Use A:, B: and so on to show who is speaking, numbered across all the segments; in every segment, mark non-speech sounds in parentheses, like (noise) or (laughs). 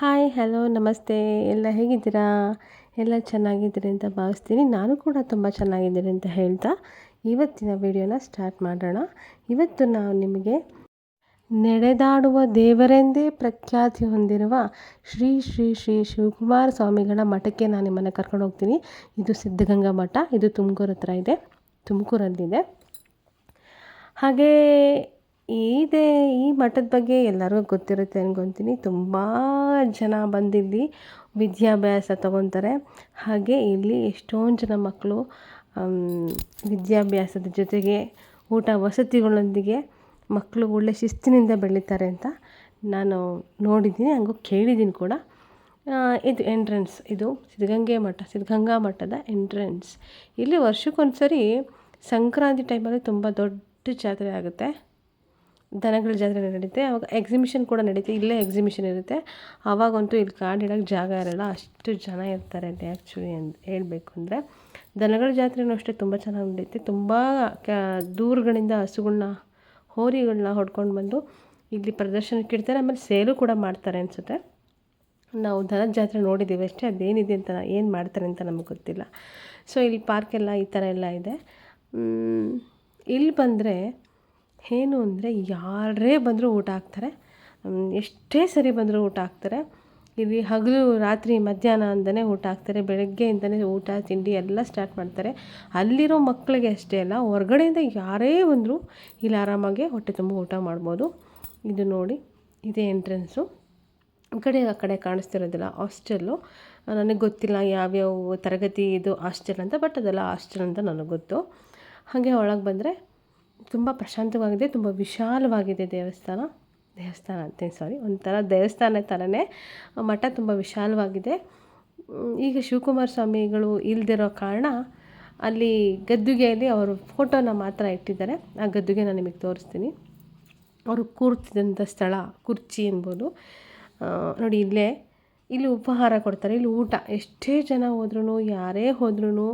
A: Hi hello ನಮಸ್ತೆ. ಎಲ್ಲ ಹೇಗಿದ್ದೀರಾ? ಎಲ್ಲ ಚೆನ್ನಾಗಿದ್ದೀರಿ ಅಂತ ಭಾವಿಸ್ತೀನಿ. ನಾನು ಕೂಡ ತುಂಬ ಚೆನ್ನಾಗಿದ್ದೀರಿ ಅಂತ ಹೇಳ್ತಾ ಇವತ್ತಿನ ವಿಡಿಯೋನ ಸ್ಟಾರ್ಟ್ ಮಾಡೋಣ. ಇವತ್ತು ನಾವು ನಿಮಗೆ ನಡೆದಾಡುವ ದೇವರೆಂದೇ ಪ್ರಖ್ಯಾತಿ ಹೊಂದಿರುವ ಶ್ರೀ ಶ್ರೀ ಶ್ರೀ ಶಿವಕುಮಾರ ಸ್ವಾಮಿಗಳ ಮಠಕ್ಕೆ ನಾನು ನಿಮ್ಮನ್ನು ಕರ್ಕೊಂಡು ಹೋಗ್ತೀನಿ. ಇದು ಸಿದ್ಧಗಂಗಾ ಮಠ. ಇದು ತುಮಕೂರು ಹತ್ರ ಇದೆ. ತುಮಕೂರಲ್ಲಿದೆ. ಹಾಗೇ ಇದೆ ಈ ಮಠದ ಬಗ್ಗೆ ಎಲ್ಲರಿಗೂ ಗೊತ್ತಿರುತ್ತೆ ಅನ್ಕೊತೀನಿ. ತುಂಬ ಜನ ಬಂದಿಲ್ಲಿ, ವಿದ್ಯಾಭ್ಯಾಸ ತಗೊತಾರೆ. ಹಾಗೆ ಇಲ್ಲಿ ಎಷ್ಟೊಂದು ಜನ ಮಕ್ಕಳು ವಿದ್ಯಾಭ್ಯಾಸದ ಜೊತೆಗೆ ಊಟ ವಸತಿಗಳೊಂದಿಗೆ ಮಕ್ಕಳು ಒಳ್ಳೆ ಶಿಸ್ತಿನಿಂದ ಬೆಳೀತಾರೆ ಅಂತ ನಾನು ನೋಡಿದ್ದೀನಿ, ಹಂಗೂ ಕೇಳಿದ್ದೀನಿ ಕೂಡ. ಇದು ಎಂಟ್ರೆನ್ಸ್ ಇದು ಸಿದ್ಧಗಂಗೆ ಮಠ, ಸಿದ್ಧಗಂಗಾ ಮಠದ ಎಂಟ್ರೆನ್ಸ್ ಇಲ್ಲಿ ವರ್ಷಕ್ಕೊಂದು ಸರಿ ಸಂಕ್ರಾಂತಿ ಟೈಮಲ್ಲಿ ತುಂಬ ದೊಡ್ಡ ಜಾತ್ರೆ ಆಗುತ್ತೆ. ದನಗಳ ಜಾತ್ರೆ ನಡೀತೆ. ಅವಾಗ ಎಕ್ಸಿಬಿಷನ್ ಕೂಡ ನಡೀತೆ. ಇಲ್ಲೇ ಎಕ್ಸಿಬಿಷನ್ ಇರುತ್ತೆ. ಆವಾಗಂತೂ ಇಲ್ಲಿ ಕಾಡು ಇಡೋಕ್ಕೆ ಜಾಗ ಇರೋಲ್ಲ. ಅಷ್ಟು ಜನ ಇರ್ತಾರೆ ಅಲ್ಲಿ ಆ್ಯಕ್ಚುಲಿ ಅಂತ ಹೇಳಬೇಕು ಅಂದರೆ. ದನಗಳ ಜಾತ್ರೆನೂ ಅಷ್ಟೇ ತುಂಬ ಚೆನ್ನಾಗಿ ನಡೆಯುತ್ತೆ ತುಂಬ ಕ ದೂರುಗಳಿಂದ ಹಸುಗಳ್ನ ಹೋರಿಗಳನ್ನ ಹೊಡ್ಕೊಂಡು ಬಂದು ಇಲ್ಲಿ ಪ್ರದರ್ಶನಕ್ಕೆ ಇಡ್ತಾರೆ. ಆಮೇಲೆ ಸೇಲು ಕೂಡ ಮಾಡ್ತಾರೆ ಅನಿಸುತ್ತೆ. ನಾವು ದನದ ಜಾತ್ರೆ ನೋಡಿದ್ದೀವಿ ಅಷ್ಟೇ. ಅದೇನಿದೆ ಅಂತ ಏನು ಮಾಡ್ತಾರೆ ಅಂತ ನಮಗೆ ಗೊತ್ತಿಲ್ಲ. ಸೊ ಇಲ್ಲಿ ಪಾರ್ಕೆಲ್ಲ ಈ ಥರ ಎಲ್ಲ ಇದೆ. ಇಲ್ಲಿ ಬಂದರೆ ಏನು ಅಂದರೆ ಯಾರೇ ಬಂದರೂ ಊಟ ಹಾಕ್ತಾರೆ. ಎಷ್ಟೇ ಸರಿ ಬಂದರೂ ಊಟ ಹಾಕ್ತಾರೆ. ಇಲ್ಲಿ ಹಗಲು, ರಾತ್ರಿ, ಮಧ್ಯಾಹ್ನ ಅಂತಲೇ ಊಟ ಹಾಕ್ತಾರೆ. ಬೆಳಗ್ಗೆಯಿಂದಲೇ ಊಟ, ತಿಂಡಿ ಎಲ್ಲ ಸ್ಟಾರ್ಟ್ ಮಾಡ್ತಾರೆ. ಅಲ್ಲಿರೋ ಮಕ್ಕಳಿಗೆ ಅಷ್ಟೇ ಅಲ್ಲ, ಹೊರಗಡೆಯಿಂದ ಯಾರೇ ಬಂದರೂ ಇಲ್ಲಿ ಆರಾಮಾಗಿ ಹೊಟ್ಟೆ ತುಂಬ ಊಟ ಮಾಡ್ಬೋದು. ಇದು ನೋಡಿ, ಇದೇ ಎಂಟ್ರೆನ್ಸು ಈ ಕಡೆ ಆ ಕಡೆ ಕಾಣಿಸ್ತಿರೋದಿಲ್ಲ ಹಾಸ್ಟೆಲ್ಲು ನನಗೆ ಗೊತ್ತಿಲ್ಲ ಯಾವ್ಯಾವ ತರಗತಿ ಇದು ಹಾಸ್ಟೆಲ್ ಅಂತ ಬಟ್ ಅದೆಲ್ಲ ಹಾಸ್ಟೆಲ್ ಅಂತ ನನಗೆ ಗೊತ್ತು. ಹಾಗೆ ಒಳಗೆ ಬಂದರೆ ತುಂಬ ಪ್ರಶಾಂತವಾಗಿದೆ, ತುಂಬ ವಿಶಾಲವಾಗಿದೆ ದೇವಸ್ಥಾನ. ದೇವಸ್ಥಾನ ಅಂತೀನಿ ಸಾರಿ ಒಂಥರ ದೇವಸ್ಥಾನ ಥರನೇ ಮಠ ತುಂಬ ವಿಶಾಲವಾಗಿದೆ. ಈಗ ಶಿವಕುಮಾರ ಸ್ವಾಮಿಗಳು ಇಲ್ದಿರೋ ಕಾರಣ ಅಲ್ಲಿ ಗದ್ದುಗೆಯಲ್ಲಿ ಅವರು ಫೋಟೋನ ಮಾತ್ರ ಇಟ್ಟಿದ್ದಾರೆ. ಆ ಗದ್ದುಗೆ ನಾನು ನಿಮಗೆ ತೋರಿಸ್ತೀನಿ. ಅವರು ಕೂರ್ತಿದ್ದಂಥ ಸ್ಥಳ, ಕುರ್ಚಿ ಎನ್ಬೋದು ನೋಡಿ ಇಲ್ಲೇ, ಇಲ್ಲಿ ಉಪಹಾರ ಕೊಡ್ತಾರೆ. ಇಲ್ಲಿ ಊಟ, ಎಷ್ಟೇ ಜನ ಹೋದ್ರೂ ಯಾರೇ ಹೋದ್ರೂ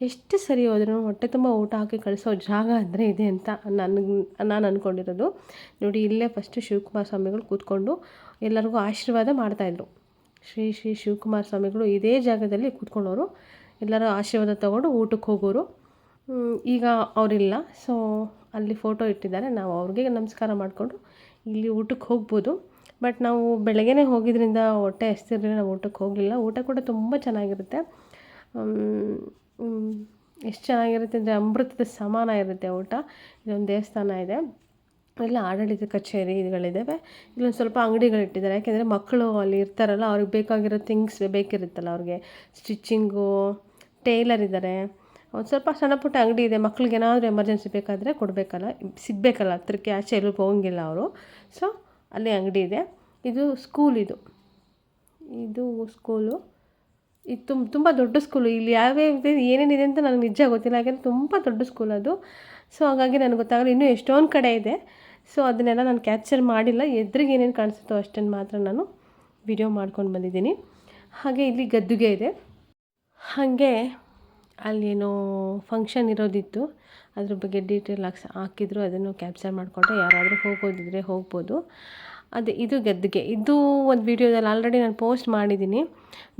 A: ಎಷ್ಟು ಸರಿ ಹೋದ್ರೂ ಹೊಟ್ಟೆ ತುಂಬ ಊಟ ಹಾಕಿ ಕಳಿಸೋ ಜಾಗ ಅಂದರೆ ಇದೆ ಅಂತ ನನಗೆ ನಾನು ಅಂದ್ಕೊಂಡಿರೋದು ನೋಡಿ, ಇಲ್ಲೇ ಫಸ್ಟು ಶಿವಕುಮಾರ ಸ್ವಾಮಿಗಳು ಕೂತ್ಕೊಂಡು ಎಲ್ಲರಿಗೂ ಆಶೀರ್ವಾದ ಮಾಡ್ತಾಯಿದ್ರು ಶ್ರೀ ಶ್ರೀ ಶಿವಕುಮಾರ ಸ್ವಾಮಿಗಳು ಇದೇ ಜಾಗದಲ್ಲಿ ಕೂತ್ಕೊಂಡವರು. ಎಲ್ಲರೂ ಆಶೀರ್ವಾದ ತೊಗೊಂಡು ಊಟಕ್ಕೆ ಹೋಗೋರು. ಈಗ ಅವರಿಲ್ಲ. ಸೊ ಅಲ್ಲಿ ಫೋಟೋ ಇಟ್ಟಿದ್ದಾರೆ. ನಾವು ಅವ್ರಿಗೆ ನಮಸ್ಕಾರ ಮಾಡಿಕೊಂಡು ಇಲ್ಲಿ ಊಟಕ್ಕೆ ಹೋಗ್ಬೋದು. ಬಟ್ ನಾವು ಬೆಳಗ್ಗೆನೇ ಹೋಗಿದ್ದರಿಂದ ಹೊಟ್ಟೆ ಹಸ್ತಿರಲಿಲ್ಲ ನಾವು ಊಟಕ್ಕೆ ಹೋಗಲಿಲ್ಲ. ಊಟ ಕೂಡ ತುಂಬ ಚೆನ್ನಾಗಿರುತ್ತೆ. ಎಷ್ಟು ಚೆನ್ನಾಗಿರುತ್ತೆ ಅಂದರೆ ಅಮೃತದ ಸಮಾನ ಇರುತ್ತೆ ಊಟ. ಇಲ್ಲೊಂದು ದೇವಸ್ಥಾನ ಇದೆ. ಎಲ್ಲ ಆಡಳಿತ ಕಚೇರಿ ಇದುಗಳಿದ್ದಾವೆ ಇಲ್ಲೊಂದು ಸ್ವಲ್ಪ ಅಂಗಡಿಗಳಿಟ್ಟಿದ್ದಾರೆ ಯಾಕೆಂದರೆ ಮಕ್ಕಳು ಅಲ್ಲಿ ಇರ್ತಾರಲ್ಲ, ಅವ್ರಿಗೆ ಬೇಕಾಗಿರೋ ಥಿಂಗ್ಸ್ ಬೇಕಿರುತ್ತಲ್ಲ ಅವ್ರಿಗೆ. ಸ್ಟಿಚ್ಚಿಂಗು, ಟೇಲರ್ ಇದ್ದಾರೆ ಒಂದು ಸ್ವಲ್ಪ ಸಣ್ಣ ಪುಟ್ಟ ಅಂಗಡಿ ಇದೆ. ಮಕ್ಳಿಗೆ ಏನಾದರೂ ಎಮರ್ಜೆನ್ಸಿ ಬೇಕಾದರೆ ಕೊಡಬೇಕಲ್ಲ. ಸಿಗಬೇಕಲ್ಲ, ಹತ್ರಕ್ಕೆ ಆಚೆ ಎಲ್ಲೂ ಹೋಗಂಗಿಲ್ಲ ಅವರು. ಸೊ ಅಲ್ಲಿ ಅಂಗಡಿ ಇದೆ. ಇದು ಸ್ಕೂಲ್ ಇದು. ಇದು ಸ್ಕೂಲು ಇದು ತುಂಬ ತುಂಬ ದೊಡ್ಡ ಸ್ಕೂಲು ಇಲ್ಲಿ ಯಾವ್ಯಾವ ಏನೇನಿದೆ ಅಂತ ನನಗೆ ನಿಜ ಗೊತ್ತಿಲ್ಲ. ಯಾಕೆಂದರೆ ತುಂಬ ದೊಡ್ಡ ಸ್ಕೂಲ್ ಅದು. ಸೊ ಹಾಗಾಗಿ ನನಗೆ ಗೊತ್ತಾಗಲ್ಲ. ಇನ್ನೂ ಎಷ್ಟೊಂದು ಕಡೆ ಇದೆ. ಸೊ ಅದನ್ನೆಲ್ಲ ನಾನು ಕ್ಯಾಪ್ಚರ್ ಮಾಡಿಲ್ಲ. ಎದ್ರಿಗೆ ಏನೇನು ಕಾಣಿಸುತ್ತೋ ಅಷ್ಟನ್ನು ಮಾತ್ರ ನಾನು ವಿಡಿಯೋ ಮಾಡ್ಕೊಂಡು ಬಂದಿದ್ದೀನಿ. ಹಾಗೆ ಇಲ್ಲಿ ಗದ್ದುಗೆ ಇದೆ. ಹಾಗೆ ಅಲ್ಲೇನೋ ಫಂಕ್ಷನ್ ಇರೋದಿತ್ತು. ಅದ್ರ ಬಗ್ಗೆ ಡೀಟೇಲ್ ಹಾಕ್ಸ್, ಹಾಕಿದ್ರು. ಅದನ್ನು ಕ್ಯಾಪ್ಚರ್ ಮಾಡಿಕೊಂಡೆ ಯಾರಾದರೂ ಹೋಗೋದಿದ್ರೆ ಹೋಗ್ಬೋದು. ಅದೇ, ಇದು ಗದ್ದಿಗೆ. ಇದು ಒಂದು ವೀಡಿಯೋದಲ್ಲಿ ಆಲ್ರೆಡಿ ನಾನು ಪೋಸ್ಟ್ ಮಾಡಿದ್ದೀನಿ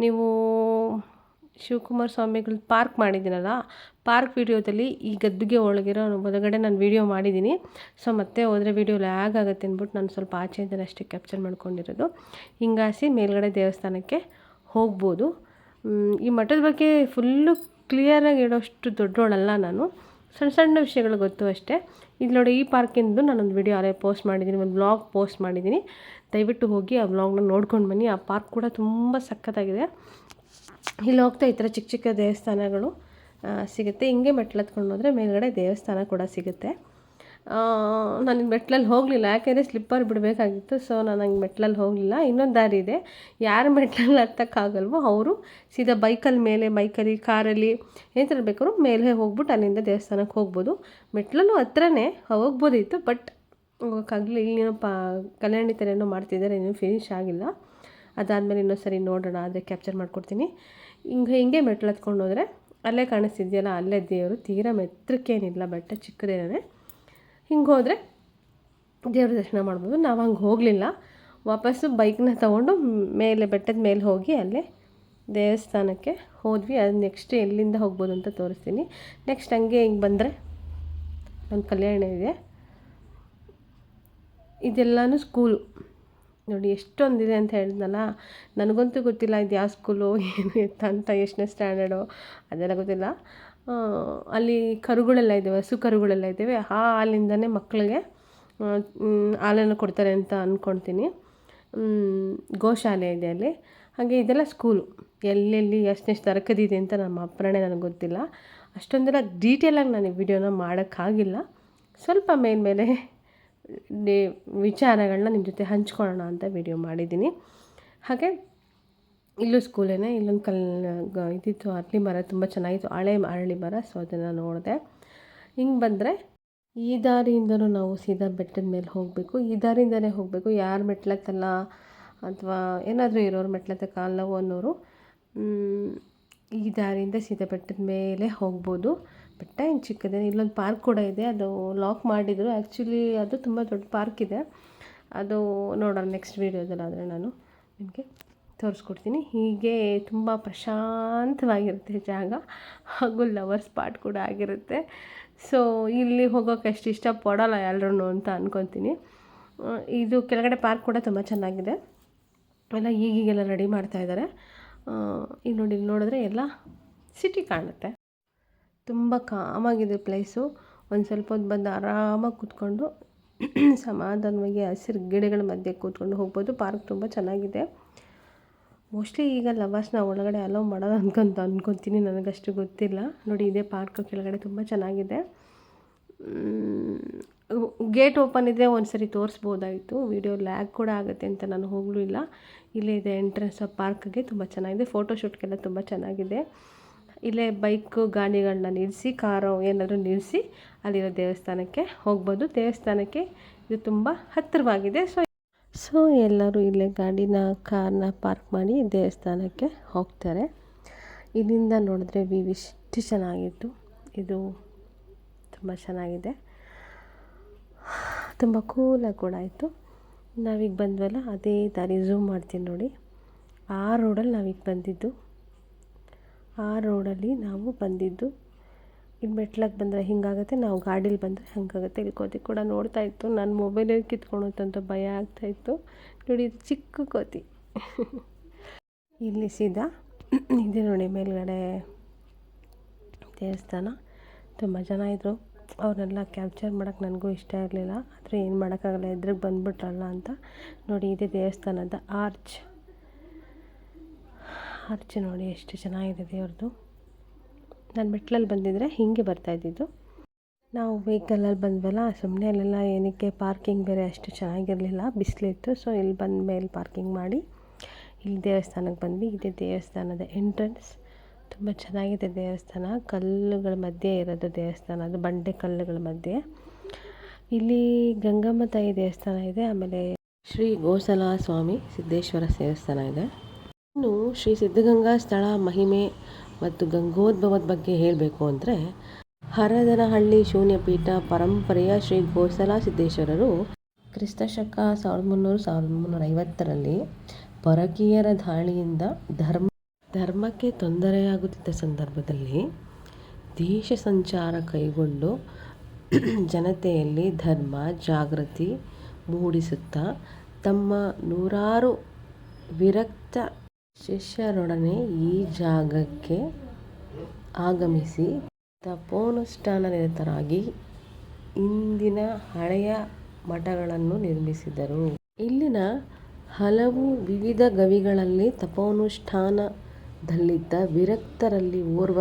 A: ನೀವು ಶಿವಕುಮಾರ್ ಸ್ವಾಮಿಗಳು ಪಾರ್ಕ್ ಮಾಡಿದ್ದೀನಲ್ಲ ಪಾರ್ಕ್ ವೀಡಿಯೋದಲ್ಲಿ ಈ ಗದ್ದುಗೆ ಒಳಗಿರೋ ಒಳಗಡೆ ನಾನು ವೀಡಿಯೋ ಮಾಡಿದ್ದೀನಿ ಸೊ ಮತ್ತೆ ಹೋದರೆ ವೀಡಿಯೋ ಲ್ಯಾಗ್ ಆಗುತ್ತೆ ಅಂದ್ಬಿಟ್ಟು ನಾನು ಸ್ವಲ್ಪ ಆಚೆಯಿಂದಲೇ ಅಷ್ಟೇ ಕ್ಯಾಪ್ಚರ್ ಮಾಡ್ಕೊಂಡಿರೋದು. ಹಿಂಗಾಸಿ ಮೇಲ್ಗಡೆ ದೇವಸ್ಥಾನಕ್ಕೆ ಹೋಗ್ಬೋದು. ಈ ಮಠದ ಬಗ್ಗೆ ಫುಲ್ಲು ಕ್ಲಿಯರಾಗಿ ಹೇಳೋಷ್ಟು ದೊಡ್ಡೋಳಲ್ಲ ನಾನು. ಸಣ್ಣ ಸಣ್ಣ ವಿಷಯಗಳು ಗೊತ್ತು ಅಷ್ಟೇ. ಇದು ನೋಡಿ ಈ ಪಾರ್ಕಿಂದು ನಾನೊಂದು ವಿಡಿಯೋ ಅಲ್ಲೇ ಪೋಸ್ಟ್ ಮಾಡಿದ್ದೀನಿ, ಒಂದು ಬ್ಲಾಗ್ ಪೋಸ್ಟ್ ಮಾಡಿದ್ದೀನಿ. ದಯವಿಟ್ಟು ಹೋಗಿ ಆ ಬ್ಲಾಗ್ನ ನೋಡ್ಕೊಂಡು ಬನ್ನಿ. ಆ ಪಾರ್ಕ್ ಕೂಡ ತುಂಬ ಸಖತ್ತಾಗಿದೆ. ಇಲ್ಲಿ ಹೋಗ್ತಾ ಈ ಚಿಕ್ಕ ಚಿಕ್ಕ ದೇವಸ್ಥಾನಗಳು ಸಿಗುತ್ತೆ. ಹಿಂಗೆ ಮೆಟ್ಲು ಹತ್ಕೊಂಡು ಹೋದರೆ ಮೇಲ್ಗಡೆ ದೇವಸ್ಥಾನ ಕೂಡ ಸಿಗುತ್ತೆ. ನಾನು ಮೆಟ್ಲಲ್ಲಿ ಹೋಗಲಿಲ್ಲ, ಯಾಕೆಂದರೆ ಸ್ಲಿಪ್ಪರ್ ಬಿಡಬೇಕಾಗಿತ್ತು ಸೊ ನಾನು ಹಂಗೆ ಮೆಟ್ಲಲ್ಲಿ ಹೋಗಲಿಲ್ಲ. ಇನ್ನೊಂದು ದಾರಿ ಇದೆ. ಯಾರು ಮೆಟ್ಲಲ್ಲಿ ಹತ್ತಕ್ಕಾಗಲ್ವೋ ಅವರು ಸೀದಾ ಬೈಕಲ್ಲಿ ಮೇಲೆ, ಬೈಕಲ್ಲಿ, ಕಾರಲ್ಲಿ ಏನು ಬೇಕಾದ್ರೂ ಮೇಲೆ ಹೋಗ್ಬಿಟ್ಟು ಅಲ್ಲಿಂದ ದೇವಸ್ಥಾನಕ್ಕೆ ಹೋಗ್ಬೋದು. ಮೆಟ್ಲಲ್ಲೂ ಹತ್ರನೇ ಹೋಗ್ಬೋದಿತ್ತು ಬಟ್ ಹೋಗೋಕ್ಕಾಗಲಿ ಇಲ್ಲಿನೂ ಪಾ ಕಲ್ಯಾಣಿ ಥರ ಏನೋ ಮಾಡ್ತಿದ್ದಾರೆ, ಇನ್ನೂ ಫಿನಿಶ್ ಆಗಿಲ್ಲ. ಅದಾದಮೇಲೆ ಇನ್ನೊಂದು ಸರಿ ನೋಡೋಣ ಆದರೆ ಕ್ಯಾಪ್ಚರ್ ಮಾಡ್ಕೊಡ್ತೀನಿ. ಹಿಂಗೆ ಹಿಂಗೆ ಮೆಟ್ಲು ಹತ್ಕೊಂಡು ಹೋದರೆ ಅಲ್ಲೇ ಕಾಣಿಸ್ತಿದೆಯಲ್ಲ, ಅಲ್ಲೇ ದೇವರು ತೀರಾ ಮೆತ್ರಕ್ಕೇನಿಲ್ಲ, ಬೆಟ್ಟ ಚಿಕ್ಕದೇನೇ. ಹಿಂಗೆ ಹೋದರೆ ದೇವ್ರ ದರ್ಶನ ಮಾಡ್ಬೋದು. ನಾವು ಹಂಗೆ ಹೋಗಲಿಲ್ಲ. ವಾಪಸ್ಸು ಬೈಕ್ನ ತೊಗೊಂಡು ಮೇಲೆ ಬೆಟ್ಟದ ಮೇಲೆ ಹೋಗಿ ಅಲ್ಲೇ ದೇವಸ್ಥಾನಕ್ಕೆ ಹೋದ್ವಿ. ಅದು ನೆಕ್ಸ್ಟ್ ಎಲ್ಲಿಂದ ಹೋಗ್ಬೋದು ಅಂತ ತೋರಿಸ್ತೀನಿ. ನೆಕ್ಸ್ಟ್ ಹಂಗೆ ಹಿಂಗೆ ಬಂದರೆ ಒಂದು ಕಲ್ಯಾಣ ಇದೆ. ಇದೆಲ್ಲನೂ ಸ್ಕೂಲು ನೋಡಿ ಎಷ್ಟೊಂದಿದೆ ಅಂತ ಹೇಳಿದ್ನಲ್ಲ. ನನಗಂತೂ ಗೊತ್ತಿಲ್ಲ ಇದು ಯಾವ ಸ್ಕೂಲು ಏನು ಎತ್ತ ಅಂತ ಎಷ್ಟನೇ ಸ್ಟ್ಯಾಂಡರ್ಡು ಅದೆಲ್ಲ ಗೊತ್ತಿಲ್ಲ. ಅಲ್ಲಿ ಕರುಗಳೆಲ್ಲ ಇದ್ದಾವೆ, ಹಸು ಕರುಗಳೆಲ್ಲ ಇದ್ದಾವೆ. ಆ ಹಾಲಿಂದನೇ ಮಕ್ಕಳಿಗೆ ಹಾಲನ್ನು ಕೊಡ್ತಾರೆ ಅಂತ ಅಂದ್ಕೊಳ್ತೀನಿ ಗೋಶಾಲೆ ಇದೆ ಅಲ್ಲಿ. ಹಾಗೆ ಇದೆಲ್ಲ ಸ್ಕೂಲು ಎಲ್ಲೆಲ್ಲಿ ಎಷ್ಟೆಷ್ಟು ತರಕದಿದೆ ಅಂತ ನಮ್ಮ ಅಪ್ಪರಣೆ ನನಗೆ ಗೊತ್ತಿಲ್ಲ. ಅಷ್ಟೊಂದೆಲ್ಲ ಡೀಟೇಲಾಗಿ ನಾನು ವಿಡಿಯೋನ ಮಾಡೋಕ್ಕಾಗಿಲ್ಲ. ಸ್ವಲ್ಪ ಮೇಲ್ಮೇಲೆ ವಿಚಾರಗಳನ್ನ ನಿಮ್ಮ ಜೊತೆ ಹಂಚ್ಕೊಳ್ಳೋಣ ಅಂತ ವಿಡಿಯೋ ಮಾಡಿದ್ದೀನಿ. ಹಾಗೆ ಇಲ್ಲೂ ಸ್ಕೂಲೇ ಇಲ್ಲೊಂದು ಕಲ್ ಇದಿತ್ತು ಅರಳಿ ಮರ ತುಂಬ ಚೆನ್ನಾಗಿತ್ತು, ಹಳೆ ಅರಳಿ ಮರ, ಸೊ ಅದನ್ನು ನೋಡಿದೆ. ಹಿಂಗೆ ಬಂದರೆ ಈ ದಾರಿಯಿಂದಲೂ ನಾವು ಸೀದಾ ಬೆಟ್ಟದ ಮೇಲೆ ಹೋಗಬೇಕು. ಈ ದಾರಿಯಿಂದಲೇ ಹೋಗಬೇಕು. ಯಾರು ಮೆಟ್ಲತ್ತಲ್ಲ ಅಥವಾ ಏನಾದರೂ ಇರೋರು ಮೆಟ್ಲತ್ತ ಕಾಲು ನೋವು ಅನ್ನೋರು ಈ ದಾರಿಯಿಂದ ಸೀದಾ ಬೆಟ್ಟದ ಮೇಲೆ ಹೋಗ್ಬೋದು. ಬೆಟ್ಟ ಏನು ಚಿಕ್ಕದೇ ಇಲ್ಲೊಂದು ಪಾರ್ಕ್ ಕೂಡ ಇದೆ. ಅದು ಲಾಕ್ ಮಾಡಿದರು. ಆ್ಯಕ್ಚುಲಿ ಅದು ತುಂಬ ದೊಡ್ಡ ಪಾರ್ಕ್ ಇದೆ. ಅದು ನೋಡೋಣ ನೆಕ್ಸ್ಟ್ ವೀಡಿಯೋದಲ್ಲಾದರೆ ನಾನು ನಿಮಗೆ. ತೋರಿಸ್ಕೊಡ್ತೀನಿ. ಹೀಗೆ ತುಂಬ ಪ್ರಶಾಂತವಾಗಿರುತ್ತೆ ಜಾಗ. ಹಾಗೂ ಲವರ್ ಸ್ಪಾಟ್ ಕೂಡ ಆಗಿರುತ್ತೆ. ಸೊ ಇಲ್ಲಿ ಹೋಗೋಕೆ ಅಷ್ಟು ಇಷ್ಟಪಡೋಲ್ಲ ಎಲ್ಲರೂ ಅಂತ ಅಂದ್ಕೊತೀನಿ ಇದು ಕೆಳಗಡೆ ಪಾರ್ಕ್ ಕೂಡ ತುಂಬ ಚೆನ್ನಾಗಿದೆ. ಎಲ್ಲ ಈಗೀಗೆಲ್ಲ ರೆಡಿ ಮಾಡ್ತಾ ಇದ್ದಾರೆ ಇಲ್ಲಿ ನೋಡಿ ನೋಡಿದ್ರೆ ಎಲ್ಲ ಸಿಟಿ ಕಾಣುತ್ತೆ. ತುಂಬ ಕಾಮಾಗಿದೆ ಪ್ಲೇಸು ಒಂದು ಸ್ವಲ್ಪ ಹೊತ್ತು ಬಂದು ಆರಾಮಾಗಿ ಕೂತ್ಕೊಂಡು (clears throat) ಸಮಾಧಾನವಾಗಿ ಹಸಿರು ಗಿಡಗಳ ಮಧ್ಯೆ ಕೂತ್ಕೊಂಡು ಹೋಗ್ಬೋದು. ಪಾರ್ಕ್ ತುಂಬ ಚೆನ್ನಾಗಿದೆ. ಮೋಸ್ಟ್ಲಿ ಈಗ ಲವರ್ಸ್ನ ಒಳಗಡೆ ಅಲೋ ಮಾಡೋದು ಅನ್ಕೊಂತ, ಅನ್ಕೊತೀನಿ, ನನಗಷ್ಟು ಗೊತ್ತಿಲ್ಲ. ನೋಡಿ, ಇದೇ ಪಾರ್ಕ್ ಕೆಳಗಡೆ ತುಂಬ ಚೆನ್ನಾಗಿದೆ. ಗೇಟ್ ಓಪನ್ ಇದ್ದರೆ ಒಂದು ಸರಿ ತೋರಿಸ್ಬೋದಾಯಿತು. ವಿಡಿಯೋ ಲ್ಯಾಗ್ ಕೂಡ ಆಗುತ್ತೆ ಅಂತ ನಾನು ಹೋಗಲೂ ಇಲ್ಲ. ಇಲ್ಲೇ ಇದೆ ಎಂಟ್ರೆನ್ಸ್ ಆಫ್ ಪಾರ್ಕ್ಗೆ ತುಂಬ ಚೆನ್ನಾಗಿದೆ. ಫೋಟೋಶೂಟ್ಗೆಲ್ಲ ತುಂಬ ಚೆನ್ನಾಗಿದೆ. ಇಲ್ಲೇ ಬೈಕು ಗಾಡಿಗಳನ್ನ ನಿಲ್ಲಿಸಿ ಕಾರು ಏನಾದರೂ ನಿಲ್ಲಿಸಿ ಅಲ್ಲಿರೋ ದೇವಸ್ಥಾನಕ್ಕೆ ಹೋಗ್ಬೋದು. ದೇವಸ್ಥಾನಕ್ಕೆ ಇದು ತುಂಬ ಹತ್ತಿರವಾಗಿದೆ. ಸೊ ಸೊ ಎಲ್ಲರೂ ಇಲ್ಲೇ ಗಾಡಿನ ಕಾರ್ನ ಪಾರ್ಕ್ ಮಾಡಿ ದೇವಸ್ಥಾನಕ್ಕೆ ಹೋಗ್ತಾರೆ. ಇಲ್ಲಿಂದ ನೋಡಿದ್ರೆ ವ್ಯೂ ಇಷ್ಟು ಚೆನ್ನಾಗಿತ್ತು. ಇದು ತುಂಬ ಚೆನ್ನಾಗಿದೆ. ತುಂಬ ಕೂಲಾಗಿ ಕೂಡ ಆಯಿತು. ನಾವೀಗ ಬಂದ್ವಲ್ಲ, ಅದೇ ದಾರಿ ಝೂಮ್ ಮಾಡ್ತೀನಿ ನೋಡಿ. ಆ ರೋಡಲ್ಲಿ ನಾವೀಗ ಬಂದಿದ್ದು. ಆ ರೋಡಲ್ಲಿ ನಾವು ಬಂದಿದ್ದು ಇಲ್ಲಿ ಮೆಟ್ಲಾಗಿ ಬಂದರೆ ಹಿಂಗಾಗುತ್ತೆ, ನಾವು ಗಾಡೀಲಿ ಬಂದರೆ ಹಂಗಾಗುತ್ತೆ. ಇಲ್ಲಿ ಕೋತಿ ಕೂಡ ನೋಡ್ತಾ ಇತ್ತು. ನನ್ನ ಮೊಬೈಲಲ್ಲಿ ಕಿತ್ಕೊಳುತ್ತಂತ ಭಯ ಆಗ್ತಾಯಿತ್ತು ನೋಡಿ, ಇದು ಚಿಕ್ಕ ಕೋತಿ. (laughs) ಇಲ್ಲಿ ಸೀದಾ, (clears throat) ಇದೆ ನೋಡಿ ಮೇಲ್ಗಡೆ ದೇವಸ್ಥಾನ. ತುಂಬ ಜನ ಇದ್ದರು ಅವ್ರನ್ನೆಲ್ಲ ಕ್ಯಾಪ್ಚರ್ ಮಾಡೋಕ್ಕೆ ನನಗೂ ಇಷ್ಟ ಇರಲಿಲ್ಲ. ಆದರೆ ಏನು ಮಾಡೋಕ್ಕಾಗಲ್ಲ, ಎದ್ರಿಗೆ ಬಂದುಬಿಟ್ರಲ್ಲ ಅಂತ. ನೋಡಿ, ಇದೆ ದೇವಸ್ಥಾನದ ಆರ್ಚ್ ಆರ್ಚ್ ನೋಡಿ, ಎಷ್ಟು ಚೆನ್ನಾಗಿದೆ ದೇವ್ರದ್ದು ನಾನು ಮೆಟ್ಲಲ್ಲಿ ಬಂದಿದ್ದರೆ ಹೀಗೆ ಬರ್ತಾ ಇದ್ದಿದ್ದು. ನಾವು ವೆಹಿಕಲಲ್ಲಿ ಬಂದ್ವಲ್ಲ ಸುಮ್ಮನೆ ಅಲ್ಲೆಲ್ಲ ಏನಕ್ಕೆ ಪಾರ್ಕಿಂಗ್ ಬೇರೆ ಅಷ್ಟು ಚೆನ್ನಾಗಿರಲಿಲ್ಲ, ಬಿಸಿಲಿತ್ತು. ಸೊ ಇಲ್ಲಿ ಬಂದ ಮೇಲೆ ಪಾರ್ಕಿಂಗ್ ಮಾಡಿ ಇಲ್ಲಿ ದೇವಸ್ಥಾನಕ್ಕೆ ಬಂದ್ವಿ. ಇದೆ ದೇವಸ್ಥಾನದ ಎಂಟ್ರೆನ್ಸ್ ತುಂಬ ಚೆನ್ನಾಗಿದೆ ದೇವಸ್ಥಾನ. ಕಲ್ಲುಗಳ ಮಧ್ಯೆ ಇರೋದು ದೇವಸ್ಥಾನ. ಅದು ಬಂಡೆ ಕಲ್ಲುಗಳ ಮಧ್ಯೆ. ಇಲ್ಲಿ ಗಂಗಮ್ಮ ತಾಯಿ ದೇವಸ್ಥಾನ ಇದೆ, ಆಮೇಲೆ ಶ್ರೀ ಗೋಸಲ ಸ್ವಾಮಿ ಸಿದ್ದೇಶ್ವರ ದೇವಸ್ಥಾನ ಇದೆ. ಇನ್ನು ಶ್ರೀ ಸಿದ್ಧಗಂಗಾ ಸ್ಥಳ ಮಹಿಮೆ ಮತ್ತು ಗಂಗೋದ್ಭವದ ಬಗ್ಗೆ ಹೇಳಬೇಕು ಅಂದರೆ, ಹರದನಹಳ್ಳಿ ಶೂನ್ಯಪೀಠ ಪರಂಪರೆಯ ಶ್ರೀ ಗೋಸಲ ಸಿದ್ದೇಶ್ವರರು ಕ್ರಿಸ್ತಶಕ ಸಾವಿರದ ಮುನ್ನೂರು, ಸಾವಿರದ ಮುನ್ನೂರ ಐವತ್ತರಲ್ಲಿ ಪರಕೀಯರ ದಾಳಿಯಿಂದ ಧರ್ಮ, ಧರ್ಮಕ್ಕೆ ತೊಂದರೆಯಾಗುತ್ತಿದ್ದ ಸಂದರ್ಭದಲ್ಲಿ ದೇಶ ಸಂಚಾರ ಕೈಗೊಂಡು ಜನತೆಯಲ್ಲಿ ಧರ್ಮ ಜಾಗೃತಿ ಮೂಡಿಸುತ್ತಾ ತಮ್ಮ ನೂರಾರು ವಿರಕ್ತ ಶಿಷ್ಯರೊಡನೆ ಈ ಜಾಗಕ್ಕೆ ಆಗಮಿಸಿ ತಪೋನುಷ್ಠಾನ ನಿರತರಾಗಿ ಇಂದಿನ ಹಳೆಯ ಮಠಗಳನ್ನು ನಿರ್ಮಿಸಿದರು. ಇಲ್ಲಿನ ಹಲವು ವಿವಿಧ ಗವಿಗಳಲ್ಲಿ ತಪೋನುಷ್ಠಾನದಲ್ಲಿದ್ದ ವಿರಕ್ತರಲ್ಲಿ ಓರ್ವ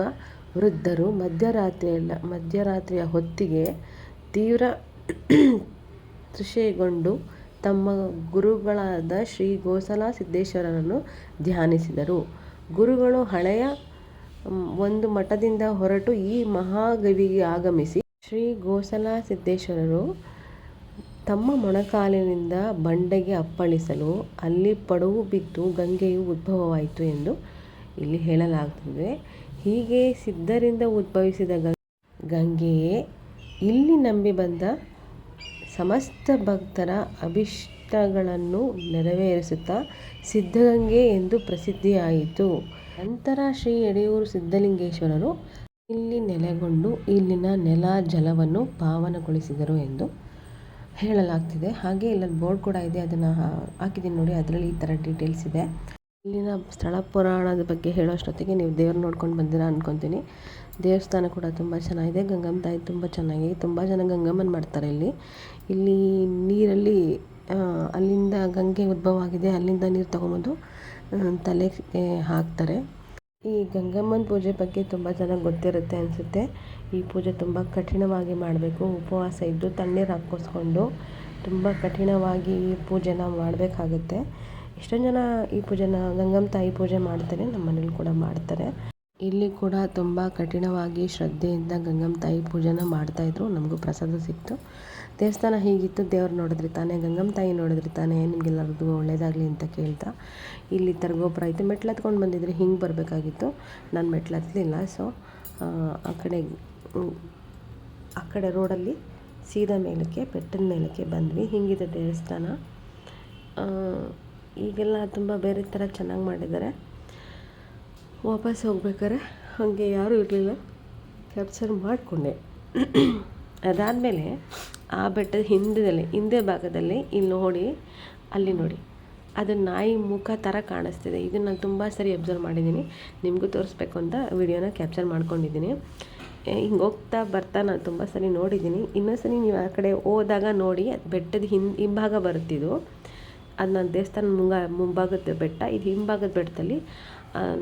A: ವೃದ್ಧರು ಮಧ್ಯರಾತ್ರಿಯಲ್ಲ ಮಧ್ಯರಾತ್ರಿಯ ಹೊತ್ತಿಗೆ ತೀವ್ರ (clears throat) ತೃಷೆಗೊಂಡು ತಮ್ಮ ಗುರುಗಳಾದ ಶ್ರೀ ಗೋಸಲ ಸಿದ್ದೇಶ್ವರರನ್ನು ಧ್ಯಾನಿಸಿದರು. ಗುರುಗಳು ಹಳೆಯ ಒಂದು ಮಠದಿಂದ ಹೊರಟು ಈ ಮಹಾಗವಿಗೆ ಆಗಮಿಸಿ ಶ್ರೀ ಗೋಸಲ ಸಿದ್ದೇಶ್ವರರು ತಮ್ಮ ಮೊಣಕಾಲಿನಿಂದ ಬಂಡೆಗೆ ಅಪ್ಪಳಿಸಲು ಅಲ್ಲಿ ಪಡುವು ಬಿದ್ದು ಗಂಗೆಯು ಉದ್ಭವವಾಯಿತು ಎಂದು ಇಲ್ಲಿ ಹೇಳಲಾಗುತ್ತದೆ. ಹೀಗೆ ಸಿದ್ಧರಿಂದ ಉದ್ಭವಿಸಿದ ಗಂಗೆಯೇ ಇಲ್ಲಿ ನಂಬಿ ಬಂದ ಸಮಸ್ತ ಭಕ್ತರ ಅಭೀಷ್ಟಗಳನ್ನು ನೆರವೇರಿಸುತ್ತಾ ಸಿದ್ಧಗಂಗೆ ಎಂದು ಪ್ರಸಿದ್ಧಿಯಾಯಿತು. ನಂತರ ಶ್ರೀ ಯಡಿಯೂರು ಸಿದ್ಧಲಿಂಗೇಶ್ವರರು ಇಲ್ಲಿ ನೆಲೆಗೊಂಡು ಇಲ್ಲಿನ ನೆಲ ಜಲವನ್ನು ಪಾವನಗೊಳಿಸಿದರು ಎಂದು ಹೇಳಲಾಗ್ತಿದೆ. ಹಾಗೆ ಇಲ್ಲೊಂದು ಬೋರ್ಡ್ ಕೂಡ ಇದೆ, ಅದನ್ನು ಹಾಕಿದ್ದೀನಿ ನೋಡಿ, ಅದರಲ್ಲಿ ಈ ಥರ ಡೀಟೇಲ್ಸ್ ಇದೆ. ಇಲ್ಲಿನ ಸ್ಥಳ ಪುರಾಣದ ಬಗ್ಗೆ ಹೇಳೋಷ್ಟೊತ್ತಿಗೆ ನೀವು ದೇವ್ರು ನೋಡ್ಕೊಂಡು ಬಂದಿರ ಅಂದ್ಕೊತೀನಿ ದೇವಸ್ಥಾನ ಕೂಡ ತುಂಬ ಚೆನ್ನಾಗಿದೆ. ಗಂಗಮ್ಮ ತಾಯಿ ತುಂಬ ಚೆನ್ನಾಗಿ, ತುಂಬ ಜನ ಗಂಗಮ್ಮನ ಮಾಡ್ತಾರೆ ಇಲ್ಲಿ. ಇಲ್ಲಿ ನೀರಲ್ಲಿ ಅಲ್ಲಿಂದ ಗಂಗೆ ಉದ್ಭವ ಆಗಿದೆ. ಅಲ್ಲಿಂದ ನೀರು ತಗೊಂಬಂದು ತಲೆಗೆ ಹಾಕ್ತಾರೆ. ಈ ಗಂಗಮ್ಮನ ಪೂಜೆ ಬಗ್ಗೆ ತುಂಬ ಜನ ಗೊತ್ತಿರುತ್ತೆ ಅನಿಸುತ್ತೆ. ಈ ಪೂಜೆ ತುಂಬ ಕಠಿಣವಾಗಿ ಮಾಡಬೇಕು. ಉಪವಾಸ ಇದ್ದು ತಣ್ಣೀರು ಹಾಕ್ಕೋಸ್ಕೊಂಡು ತುಂಬ ಕಠಿಣವಾಗಿ ಈ ಪೂಜೆನ ಮಾಡಬೇಕಾಗುತ್ತೆ. ಎಷ್ಟೊಂದು ಜನ ಈ ಪೂಜೆನ ಗಂಗಮ್ಮ ತಾಯಿ ಪೂಜೆ ಮಾಡ್ತಾರೆ ನಮ್ಮ ಮನೇಲಿ ಕೂಡ ಮಾಡ್ತಾರೆ. ಇಲ್ಲಿ ಕೂಡ ತುಂಬ ಕಠಿಣವಾಗಿ ಶ್ರದ್ಧೆಯಿಂದ ಗಂಗಮ್ಮ ತಾಯಿ ಪೂಜೆನ ಮಾಡ್ತಾಯಿದ್ರು ನಮಗೂ ಪ್ರಸಾದ ಸಿಕ್ತು. ದೇವಸ್ಥಾನ ಹೀಗಿತ್ತು, ದೇವ್ರು ನೋಡಿದ್ರಿ ತಾನೇ ಗಂಗಮ್ಮ ತಾಯಿ ನೋಡಿದ್ರಿ ತಾನೇ, ನಿಮಗೆಲ್ಲರಿಗೂ ಒಳ್ಳೇದಾಗಲಿ ಅಂತ ಕೇಳ್ತಾ ಇಲ್ಲಿ ಥರ ಗೋಪುರ ಐತೆ ಮೆಟ್ಲು ಹತ್ಕೊಂಡು ಬಂದಿದ್ರೆ ಹಿಂಗೆ ಬರಬೇಕಾಗಿತ್ತು. ನಾನು ಮೆಟ್ಲು ಹತ್ತಲಿಲ್ಲ ಸೊ ಆ ಕಡೆ ಆ ಕಡೆ ರೋಡಲ್ಲಿ ಸೀದಾ ಮೇಲಕ್ಕೆ, ಬೆಟ್ಟದ ಮೇಲಕ್ಕೆ ಬಂದ್ವಿ. ಹಿಂಗಿದೆ ದೇವಸ್ಥಾನ. ಈಗೆಲ್ಲ ತುಂಬ ಬೇರೆ ಥರ ಚೆನ್ನಾಗಿ ಮಾಡಿದ್ದಾರೆ. ವಾಪಸ್ ಹೋಗ್ಬೇಕಾರೆ ಹಾಗೆ ಯಾರೂ ಇರಲಿಲ್ಲ. ಕ್ಯಾಪ್ಚರ್ ಮಾಡಿಕೊಂಡೆ. ಅದಾದಮೇಲೆ ಆ ಬೆಟ್ಟದ ಹಿಂದದಲ್ಲಿ ಹಿಂದೆ ಭಾಗದಲ್ಲಿ ಇಲ್ಲಿ ನೋಡಿ, ಅಲ್ಲಿ ನೋಡಿ. ಅದು ನಾಯಿ ಮುಖ ಥರ ಕಾಣಿಸ್ತಿದೆ. ಇದನ್ನು ನಾನು ತುಂಬ ಸರಿ ಅಬ್ಸರ್ವ್ ಮಾಡಿದ್ದೀನಿ ನಿಮಗೂ ತೋರಿಸ್ಬೇಕು ಅಂತ ವಿಡಿಯೋನ ಕ್ಯಾಪ್ಚರ್ ಮಾಡ್ಕೊಂಡಿದ್ದೀನಿ ಹಿಂಗೆ ಹೋಗ್ತಾ ಬರ್ತಾ ನಾನು ತುಂಬ ಸರಿ ನೋಡಿದ್ದೀನಿ ಇನ್ನೊಂದು ಸರಿ ನೀವು ಆ ಕಡೆ ಹೋದಾಗ ನೋಡಿ, ಅದು ಬೆಟ್ಟದ ಹಿಂದೆ ಹಿಂಭಾಗ ಬರುತ್ತಿದ್ದು. ಅದು ನನ್ನ ದೇವಸ್ಥಾನ ಮುಂಗ, ಮುಂಭಾಗದ ಬೆಟ್ಟ. ಇದು ಹಿಂಭಾಗದ ಬೆಟ್ಟದಲ್ಲಿ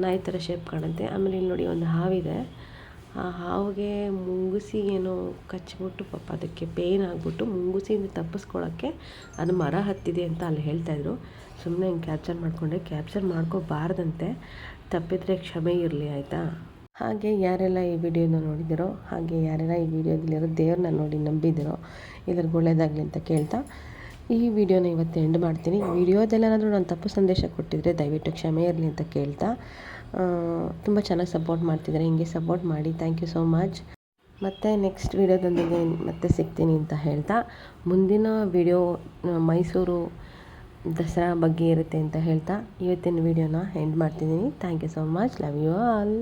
A: ನಾಯಿ ಥರ ಶೇಪ್ ಕಾಣುತ್ತೆ. ಆಮೇಲೆ ಇಲ್ಲಿ ನೋಡಿ ಒಂದು ಹಾವಿದೆ. ಆ ಹಾವಿಗೆ ಮುಂಗುಸಿ ಏನೋ ಕಚ್ಚಿಬಿಟ್ಟು ಪಾಪ ಅದಕ್ಕೆ ಪೇಯ್ನ್ ಆಗಿಬಿಟ್ಟು ಮುಂಗುಸಿಯಿಂದ ತಪ್ಪಿಸ್ಕೊಳ್ಳೋಕ್ಕೆ ಅದು ಮರ ಹತ್ತಿದೆ ಅಂತ ಅಲ್ಲಿ ಹೇಳ್ತಾಯಿದ್ರು ಸುಮ್ಮನೆ ಹಿಂಗೆ ಕ್ಯಾಪ್ಚರ್ ಮಾಡಿಕೊಂಡೆ. ಕ್ಯಾಪ್ಚರ್ ಮಾಡ್ಕೋಬಾರ್ದಂತೆ. ತಪ್ಪಿದರೆ ಕ್ಷಮೆ ಇರಲಿ, ಆಯಿತಾ? ಹಾಗೆ ಯಾರೆಲ್ಲ ಈ ವಿಡಿಯೋನ ನೋಡಿದಿರೋ, ಹಾಗೆ ಯಾರೆಲ್ಲ ಈ ವಿಡಿಯೋದಲ್ಲಿರೋ ದೇವ್ರನ್ನ ನೋಡಿ ನಂಬಿದಿರೋ ಎಲ್ಲರಿಗೂ ಒಳ್ಳೇದಾಗಲಿ ಅಂತ ಕೇಳ್ತಾ. ಈ ವಿಡಿಯೋನ ಇವತ್ತು ಎಂಡ್ ಮಾಡ್ತೀನಿ. ವಿಡಿಯೋದಲ್ಲೇನಾದರೂ ನಾನು ತಪ್ಪು ಸಂದೇಶ ಕೊಟ್ಟಿದ್ದರೆ ದಯವಿಟ್ಟು ಕ್ಷಮೆ ಇರಲಿ ಅಂತ ಕೇಳ್ತಾ. ತುಂಬ ಚೆನ್ನಾಗಿ ಸಪೋರ್ಟ್ ಮಾಡ್ತಿದ್ದಾರೆ. ಹಿಂಗೆ ಸಪೋರ್ಟ್ ಮಾಡಿ. ಥ್ಯಾಂಕ್ ಯು ಸೋ ಮಚ್ ಮತ್ತು ನೆಕ್ಸ್ಟ್ ವಿಡಿಯೋದೊಂದಿಗೆ ಮತ್ತೆ ಸಿಗ್ತೀನಿ ಅಂತ ಹೇಳ್ತಾ. ಮುಂದಿನ ವಿಡಿಯೋ ಮೈಸೂರು ದಸರಾ ಬಗ್ಗೆ ಇರುತ್ತೆ ಅಂತ ಹೇಳ್ತಾ. ಇವತ್ತಿನ ವಿಡಿಯೋನ ಎಂಡ್ ಮಾಡ್ತಿದ್ದೀನಿ. Thank you so much love you all